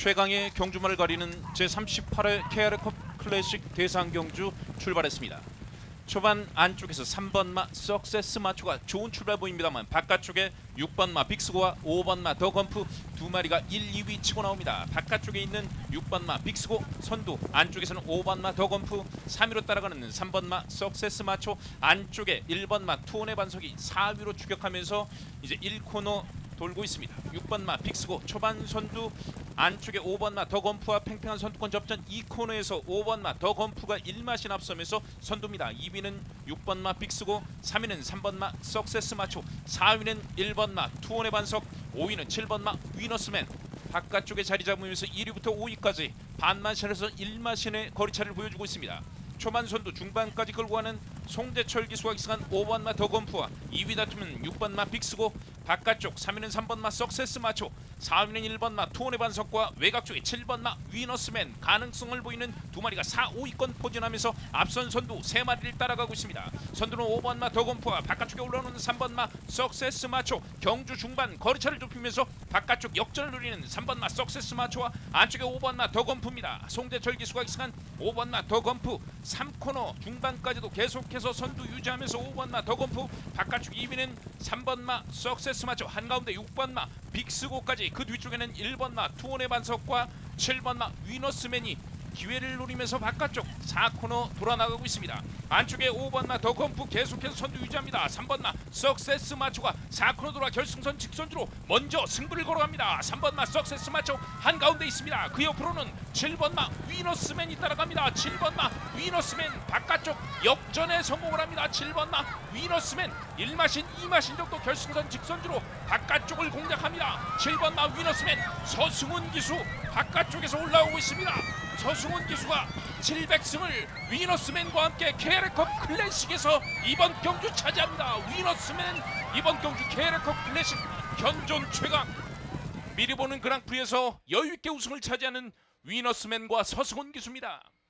최강의 경주만을 가리는 제38회 KR컵 클래식 대상 경주 출발했습니다. 초반 안쪽에서 3번마 석세스 마초가 좋은 출발 보입니다만 바깥쪽에 6번마 빅스고와 5번마 더건프 두 마리가 1, 2위 치고 나옵니다. 바깥쪽에 있는 6번마 빅스고 선두 안쪽에서는 5번마 더건프 3위로 따라가는 3번마 석세스 마초 안쪽에 1번마 투혼의 반석이 4위로 추격하면서 이제 1코너 돌고 있습니다. 6번마 빅스고 초반 선두 안쪽에 5번마 더건프와 팽팽한 선두권 접전 2코너에서 5번마 더건프가 1마신 앞서면서 선두입니다. 2위는 6번마 빅스고 3위는 3번마 석세스 마초 4위는 1번마 투혼의 반석 5위는 7번마 위너스맨 바깥쪽에 자리 잡으면서 1위부터 5위까지 반마신에서 1마신의 거리차를 보여주고 있습니다. 초반 선두 중반까지 끌고 가는 송대철 기수가 기승한 5번마 더건프와 2위 다투면 6번마 빅스고 바깥쪽 3위는 3번마 석세스 마초 4위는 1번마 투혼의 반석과 외곽 쪽에 7번마 위너스맨 가능성을 보이는 두 마리가 4, 5위권 포진하면서 앞선 선두 세 마리를 따라가고 있습니다. 선두는 5번마 더건프와 바깥쪽에 올라오는 3번마 석세스 마초 경주 중반 거리차를 좁히면서 바깥쪽 역전을 누리는 3번마 석세스 마초와 안쪽에 5번마 더건프입니다. 송대철 기수가 기승한 5번마 더건프 3코너 중반까지도 계속해서 선두 유지하면서 5번마 더건프 바깥쪽 2위는 3번마 석세스 마초 한가운데 6번마 빅스고까지 그 뒤쪽에는 1번 마 투혼의 반석과 7번 마 위너스맨이 기회를 노리면서 바깥쪽 4코너 돌아나가고 있습니다. 안쪽에 5번마 더건프 계속해서 선두 유지합니다. 3번마 석세스 마초가 4코너 돌아 결승선 직선주로 먼저 승부를 걸어갑니다. 3번마 석세스 마초 한가운데 있습니다. 그 옆으로는 7번마 위너스맨이 따라갑니다. 7번마 위너스맨 바깥쪽 역전에 성공을 합니다. 7번마 위너스맨 1마신 2마신 정도 결승선 직선주로 바깥쪽을 합니다. 7번 마 위너스맨 서승훈 기수 바깥쪽에서 올라오고 있습니다. 서승훈 기수가 700승을 위너스맨과 함께 KR컵 클래식에서 이번 경주 차지합니다. 위너스맨 이번 경주 KR컵 클래식 현존 최강 미리 보는 그랑프리에서 여유 있게 우승을 차지하는 위너스맨과 서승훈 기수입니다.